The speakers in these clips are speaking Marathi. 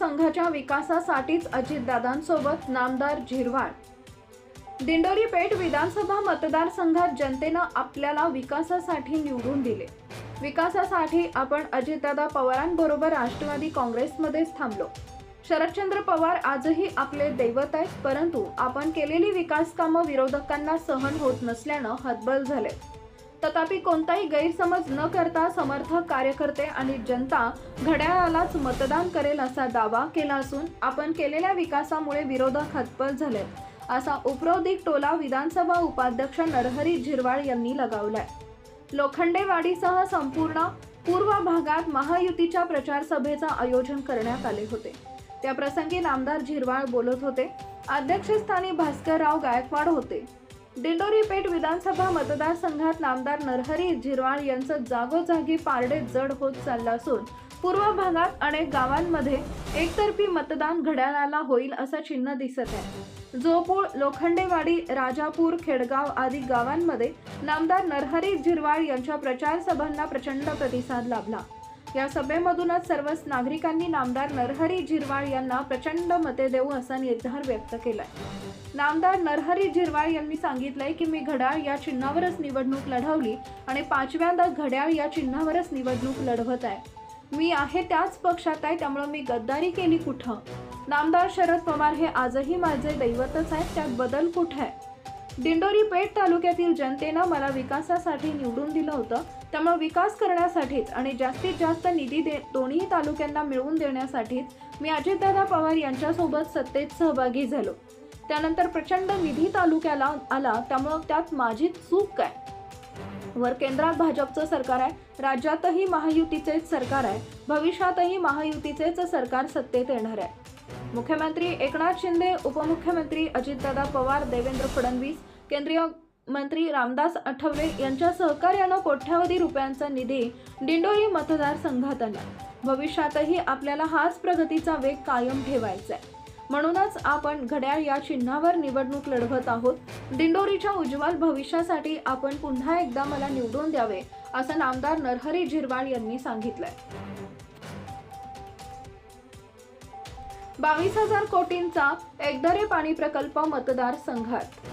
दिंडोरी मतदारसंघाच्या विकासासाठीच अजितदादांसोबत नामदार झिरवाळ. दिंडोरी पेठ विधानसभा मतदारसंघात जनतेनं आपल्याला विकासासाठी निवडून दिले. विकासासाठी आपण अजितदादा पवारांबरोबर राष्ट्रवादी काँग्रेसमध्येच थांबलो. शरदचंद्र पवार आजही आपले दैवत आहेत परंतु आपण केलेली विकास कामं विरोधकांना सहन होत नसल्यानं हतबल झाले. तथापि कोणताही गैरसमज न करता समर्थक कार्यकर्ते आणि जनता घड्याळालाच मतदान करेल असा दावा केला असून आपण केलेल्या विकासामुळे विरोधक हतबल झाले. असा उपरोधिक टोला विधानसभा उपाध्यक्ष नरहरी झिरवाळ यांनी लगावलाय. लोखंडेवाडीसह संपूर्ण पूर्व भागात महायुतीच्या प्रचार सभेचं आयोजन करण्यात आले होते. त्या प्रसंगी नामदार झिरवाळ बोलत होते. अध्यक्षस्थानी भास्करराव गायकवाड होते. दिंडोरी पेठ विधानसभा मतदारसंघात नामदार नरहरी झिरवाळ यांचं जागोजागी पारडे जड होत चाललं असून पूर्व भागात अनेक गावांमध्ये एकतर्फी मतदान घड्याळाला होईल असं चिन्ह दिसत आहे. जोपूळ लोखंडेवाडी राजापूर खेडगाव आदी गावांमध्ये नामदार नरहरी झिरवाळ यांच्या प्रचार सभांना प्रचंड प्रतिसाद लाभला. या सभेमधूनच सर्वच नागरिकांनी नामदार नरहरी झिरवाळ यांना प्रचंड मते देऊ असा निर्धार व्यक्त केलाय. नामदार नरहरी झिरवाळ यांनी सांगितलंय की मी घड्याळ या चिन्हावरच निवडणूक लढवली आणि पाचव्यांदा घड्याळ या चिन्हावरच निवडणूक लढवत आहे. मी आहे त्याच पक्षात आहे त्यामुळं मी गद्दारी केली कुठं? नामदार शरद पवार हे आजही माझे दैवतच आहेत त्यात बदल कुठे आहे? दिंडोरी पेठ तालुक्यातील जनतेनं मला विकासासाठी निवडून दिलं होतं त्यामुळे विकास करण्यासाठीच आणि जास्तीत जास्त निधी दे दोन्ही तालुक्यांना मिळवून देण्यासाठीच मी अजितदादा पवार यांच्यासोबत सत्तेत सहभागी झालो. त्यानंतर प्रचंड निधी तालुक्याला आला त्यामुळं त्यात माझी चूक काय? वर केंद्रात भाजपचं सरकार आहे राज्यातही महायुतीचेच सरकार आहे भविष्यातही महायुतीचेच सरकार सत्तेत येणार आहे. मुख्यमंत्री एकनाथ शिंदे उपमुख्यमंत्री अजितदादा पवार देवेंद्र फडणवीस केंद्रीय मंत्री रामदास आठवले यांच्या सहकार्यानं कोट्यावधी रुपयांचा निधी दिंडोरी मतदारसंघात आला भविष्यातही आपल्याला हाच प्रगतीचा वेग कायम ठेवायचा आहे म्हणूनच आपण घड्याळ या चिन्हावर निवडणूक लढवत आहोत. दिंडोरीच्या उज्ज्वल भविष्यासाठी आपण पुन्हा एकदा मला निवडून द्यावे असं नामदार नरहरी झिरवाळ यांनी सांगितलंय. बावीस हजार कोटींचा एकदरे पाणी प्रकल्प मतदारसंघात.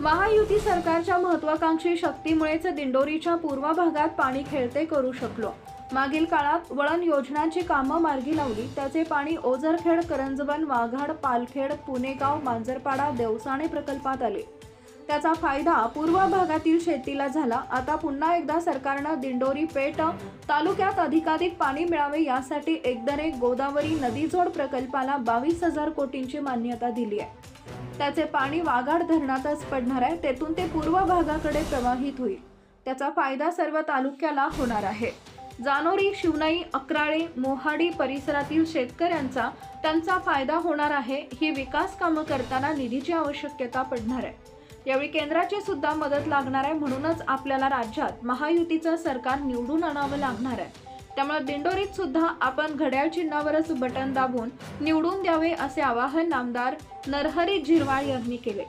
महायुती सरकारच्या महत्वाकांक्षी शक्तीमुळेच दिंडोरीच्या पूर्व भागात पाणी खेळते करू शकलो. मागील काळात वळण योजनांची कामं मार्गी लावली. त्याचे पाणी ओझरखेड करंजवन वाघाड पालखेड पुणेगाव मांजरपाडा देवसाणे प्रकल्पात आले. त्याचा फायदा पूर्व भागातील शेतीला झाला. आता पुन्हा एकदा सरकारनं दिंडोरी पेठ तालुक्यात अधिकाधिक पाणी मिळावे यासाठी एकदर एक गोदावरी नदीजोड प्रकल्पाला बावीस हजार कोटींची मान्यता दिली आहे. त्याचे पाणी वाघाड धरणातच पडणार आहे. तेथून ते पूर्व भागाकडे प्रवाहित होईल. त्याचा फायदा सर्व तालुक्याला होणार आहे. जानोरी शिवनाई अकराळे मोहाडी परिसरातील शेतकऱ्यांचा त्यांचा फायदा होणार आहे. ही विकास कामं करताना निधीची आवश्यकता पडणार आहे. यावेळी केंद्राची सुद्धा मदत लागणार आहे. म्हणूनच आपल्याला राज्यात महायुतीचं सरकार निवडून आणावं लागणार आहे. त्यामुळे दिंडोरीत सुद्धा आपण घड्याळ चिन्हावरच बटन दाबून निवडून द्यावे असे आवाहन आमदार नरहरी झिरवाळ यांनी केले.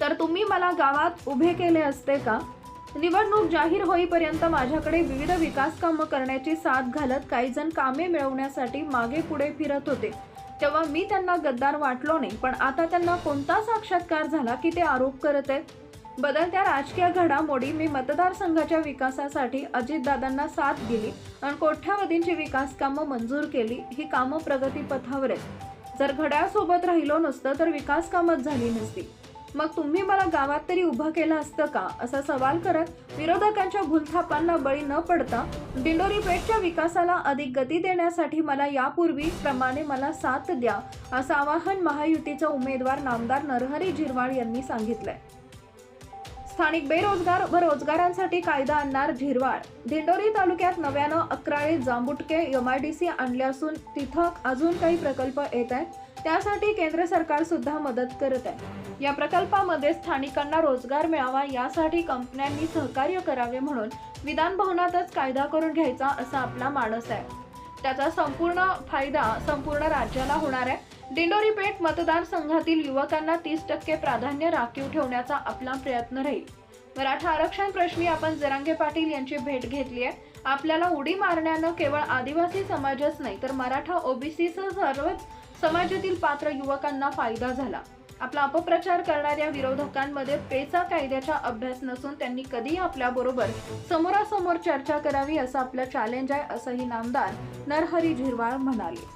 तर तुम्ही मला गावात उभे केले असते का? निवडणूक जाहीर होईपर्यंत माझ्याकडे विविध विकास कामं करण्याची साथ घालत काही जण कामे मिळवण्यासाठी मागे पुढे फिरत होते. तेव्हा मी त्यांना गद्दार वाटलो नाही पण आता त्यांना कोणता साक्षात्कार झाला की ते आरोप करत आहेत? बदलत्या राजकीय घडामोडी मी मतदारसंघाच्या विकासासाठी अजितदादांना साथ दिली आणि कोट्यावधींची विकास कामं मंजूर केली ही कामं प्रगतीपथावर आहेत. जर घड्याळसोबत राहिलो नसतं तर विकास कामच झाली नसती. मग तुम्ही मला गावात तरी उभं केलं असतं का? असा सवाल करत विरोधकांच्या भूलथापांना बळी न पडता दिंडोरी पेठच्या विकासाला अधिक गती देण्यासाठी मला यापूर्वी प्रमाणे मला साथ द्या असं आवाहन महायुतीचा उमेदवार नामदार नरहरी झिरवाळ यांनी सांगितलंय. स्थानिक बेरोजगार व रोजगारांसाठी कायदा आणणार झिरवाळ दिंडोरी तालुक्यात नव्यानं अकराळे जांबुटके एमआयडीसी आणले असून तिथं अजून काही प्रकल्प येत आहेत. त्यासाठी केंद्र सरकार सुद्धा मदत करत आहे. या प्रकल्पामध्ये स्थानिकांना रोजगार मिळावा यासाठी कंपन्यांनी सहकार्य करावे म्हणून विधान भवनातच कायदा करून घ्यायचा असा आपला मानस आहे. त्याचा संपूर्ण फायदा संपूर्ण राज्याला होणार आहे. दिंडोरी पेठ मतदारसंघातील युवकांना तीस टक्के प्राधान्य राखीव ठेवण्याचा आपला प्रयत्न राहील. मराठा आरक्षण प्रश्नी आपण जरांगे पाटील यांची भेट घेतली आहे. आपल्याला उडी मारण्यानं केवळ आदिवासी समाजच नाही तर मराठा ओबीसीसह सर्वच समाजातील पात्र युवकांना फायदा झाला. आपला अपप्रचार करणाऱ्या विरोधकांमध्ये पेचा कायद्याचा अभ्यास नसून त्यांनी कधीही आपल्याबरोबर समोरासमोर चर्चा करावी असं आपलं चॅलेंज आहे असंही नामदार नरहरी झिरवाळ म्हणाले.